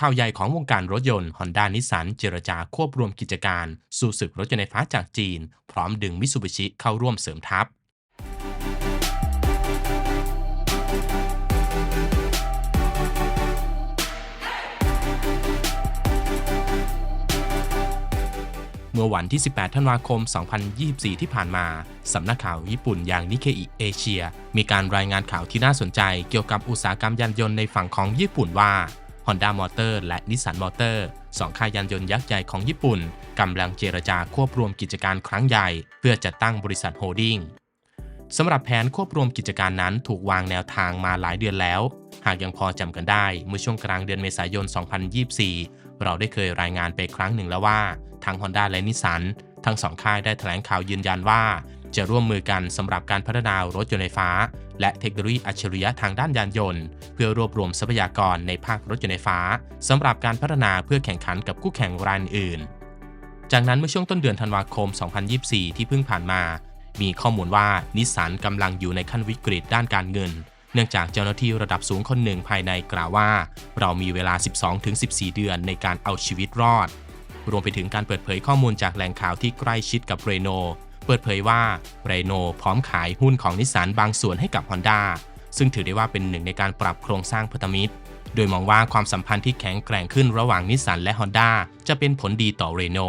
ข่าวใหญ่ของวงการรถยนต์ Honda นิสสันเจรจาควบรวมกิจการ สู่ศึกรถยนต์ไฟฟ้าจากจีน พร้อมดึงมิ t ซูบิชิเข้าร่วมเสริมทัพเมื่อวันที่ 18 ธันวาคม 2024 ที่ผ่านมา สำนักข่าวญี่ปุ่นอย่างนิเคอิเอเชีย มีการรายงานข่าวที่น่าสนใจเกี่ยวกับอุตสาหกรรมยานยนต์ในฝั่งของญี่ปุ่นว่า Honda Motor และ Nissan Motor สองค่ายยานยนต์ยักษ์ใหญ่ของญี่ปุ่นกำลังเจรจาควบรวมกิจการครั้งใหญ่ เพื่อจัดตั้งบริษัทโฮลดิ้งสำหรับแผนควบรวมกิจการนั้นถูกวางแนวทางมาหลายเดือนแล้ว หากยังพอจำกันได้ เมื่อช่วงกลางเดือนเมษายน 2024 เราได้เคยรายงานไปครั้งหนึ่งแล้วว่า ทั้ง Honda และนิสสันทั้งสองค่ายได้แถลงข่าวยืนยันว่า จะร่วมมือกันสำหรับการพัฒนารถยนต์ไฟฟ้า และเทคโนโลยีอัจฉริยะทางด้านยานยนต์ เพื่อรวบรวมทรัพยากรในภาครถยนต์ไฟฟ้าสำหรับการพัฒนาเพื่อแข่งขันกับคู่แข่งรายอื่น จากนั้นเมื่อช่วงต้นเดือนธันวาคม 2024 ที่เพิ่งผ่านมา มีข้อมูลว่านิสสันกำลังอยู่ในขั้นวิกฤตด้านการเงิน เนื่องจากเจ้าหน้าที่ระดับสูงคนหนึ่งภายในกล่าวว่า เรามีเวลา 12-14 เดือนในการเอาชีวิตรอดรวมไปถึงการเปิดเผยข้อมูลจากแหล่งข่าวที่ใกล้ชิดกับเรโน เปิดเผยว่าเรโนพร้อมขายหุ้นของนิสสันบางส่วนให้กับ Honda ซึ่งถือได้ว่าเป็นหนึ่งในการปรับโครงสร้างพันธมิตร โดยมองว่าความสัมพันธ์ที่แข็งแกร่งขึ้นระหว่างนิสสันและ Honda จะเป็นผลดีต่อเรโน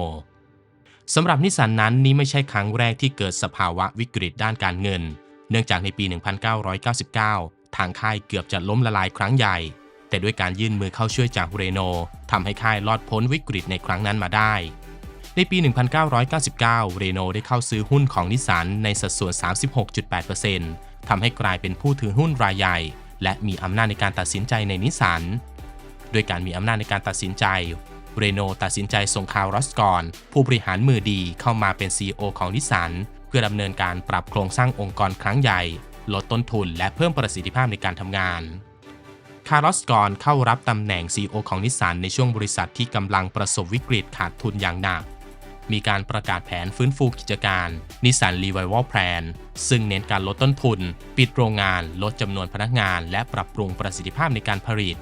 สำหรับนิสสันนั้นนี่ไม่ใช่ครั้งแรกที่เกิดสภาวะวิกฤตด้านการเงิน เนื่องจากในปี 1999 ทางค่ายเกือบจะล้มละลายครั้งใหญ่ แต่ด้วยการยื่นมือเข้าช่วยจากเรโนทำให้ค่ายรอดพ้นวิกฤตในครั้งนั้นมาได้ ในปี 1999 เรโนได้เข้าซื้อหุ้นของนิสสันในสัดส่วน 36.8%ทำให้กลายเป็นผู้ถือหุ้นรายใหญ่ และมีอำนาจในการตัดสินใจในนิสสันด้วยการมีอำนาจในการตัดสินใจ เรโนตัดสินใจส่งคาร์ลอสกอนผู้บริหารมือดีเข้ามาเป็น CEO ของนิสสันเพื่อดำเนินการปรับโครงสร้างองค์กรครั้งใหญ่ ลดต้นทุนและเพิ่มประสิทธิภาพในการทำงานคาร์ลสกอนเข้ารับตำแหน่ง CEO ของนิสสันในช่วงบริษัทที่กำลังประสบวิกฤตขาดทุนอย่างหนัก มีการประกาศแผนฟื้นฟูกิจการนิสสัน Revival Plan ซึ่งเน้นการลดต้นทุน ปิดโรงงาน ลดจำนวนพนักงาน และปรับปรุงประสิทธิภาพในการผลิต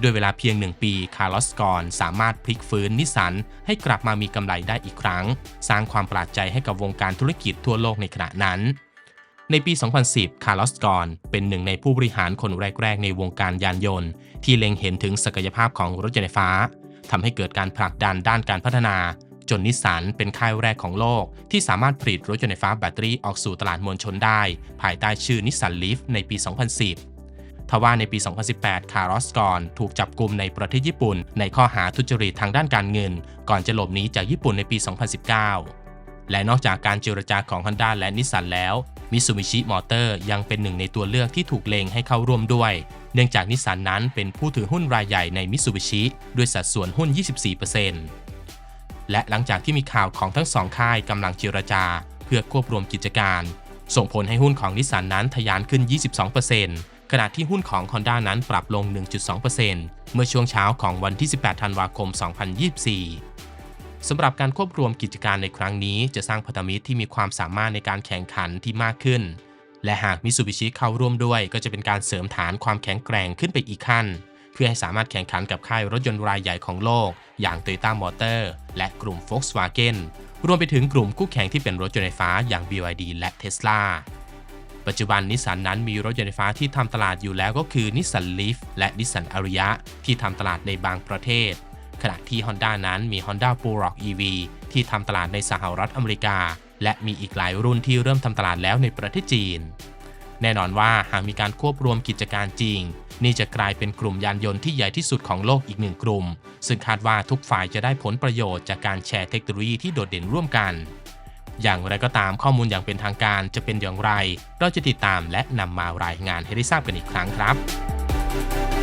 ด้วยเวลาเพียงหนึ่งปี คาร์ลอสกอนสามารถพลิกฟื้นนิสสันให้กลับมามีกำไรได้อีกครั้ง สร้างความประหลาดใจให้กับวงการธุรกิจทั่วโลกในขณะนั้น ในปี 2010 คาร์ลอสกอนเป็นหนึ่งในผู้บริหารคนแรก ๆ ในวงการยานยนต์ ที่เล็งเห็นถึงศักยภาพของรถยนต์ไฟฟ้าทำให้เกิดการผลักดันด้านการพัฒนา จนนิสสันเป็นค่ายแรกของโลก ที่สามารถผลิตรถยนต์ไฟฟ้าแบตเตอรี่ออกสู่ตลาดมวลชนได้ ภายใต้ชื่อนิสสันลีฟในปี 2010ทว่าในปี 2018 คาร์ลสกอนถูกจับกลุ่มในประเทศญี่ปุ่น ในข้อหาทุจริตทางด้านการเงิน ก่อนจะหลบหนีจากญี่ปุ่นในปี 2019 และนอกจากการเจรจาของ Honda และนิสสันแล้ว มิ t ซูบิชิมอเตอร์ยังเป็นหนึ่งในตัวเลือกที่ถูกเลงให้เข้าร่วมด้วย เนื่องจากนิสสันนั้นเป็นผู้ถือหุ้นรายใหญ่ในมิ t ซูบิชิด้วยสัดส่วนหุ้น 24% และหลังจากที่มีข่าวของทั้งสองค่ายกำลังเจรจา เพื่อควบรวมกิจการ ส่งผลให้หุ้นของนิสสันนั้นทะยานขึ้น 22%ขณะที่หุ้นของ Honda นั้นปรับลง 1.2%เมื่อช่วงเช้าของวันที่ 18 ธันวาคม 2024 สำหรับการควบรวมกิจการในครั้งนี้จะสร้างพันธมิตรที่มีความสามารถในการแข่งขันที่มากขึ้น และหากมิ t ซูบิชิเข้าร่วมด้วยก็จะเป็นการเสริมฐานความแข็งแกร่งขึ้นไปอีกขั้น พื่อให้สามารถแข่งขันกับค่ายรถยนต์รายใหญ่ของโลก อย่าง Toyota Motor และกลุ่ม Volkswagen รวมไปถึงกลุ่มคู่แข่งที่เป็นรถยนต์ไฟฟ้าอย่าง BYD และ Tesla ปัจจุบันนิสสันนั้นมีรถยนต์ไฟฟ้าที่ทำตลาดอยู่แล้วก็คือนิสสันลีฟและนิสสันอาริยะที่ทำตลาดในบางประเทศ ขณะที่ Honda นั้นมี Honda b u r o c EV ที่ทำตลาดในสหรัฐอเมริกา และมีอีกหลายรุ่นที่เริ่มทำตลาดแล้วในประเทศจีน แน่นอนว่าหากมีการควบรวมกิจการจริง นี่จะกลายเป็นกลุ่มยานยนต์ที่ใหญ่ที่สุดของโลกอีกหนึ่งกลุ่ม ซึ่งคาดว่าทุกฝ่ายจะได้ผลประโยชน์จากการแชร์เทคโนโลยีที่โดดเด่นร่วมกัน อย่างไรก็ตามข้อมูลอย่างเป็นทางการจะเป็นอย่างไร เราจะติดตามและนำมารายงานให้ได้ทราบกันอีกครั้งครับ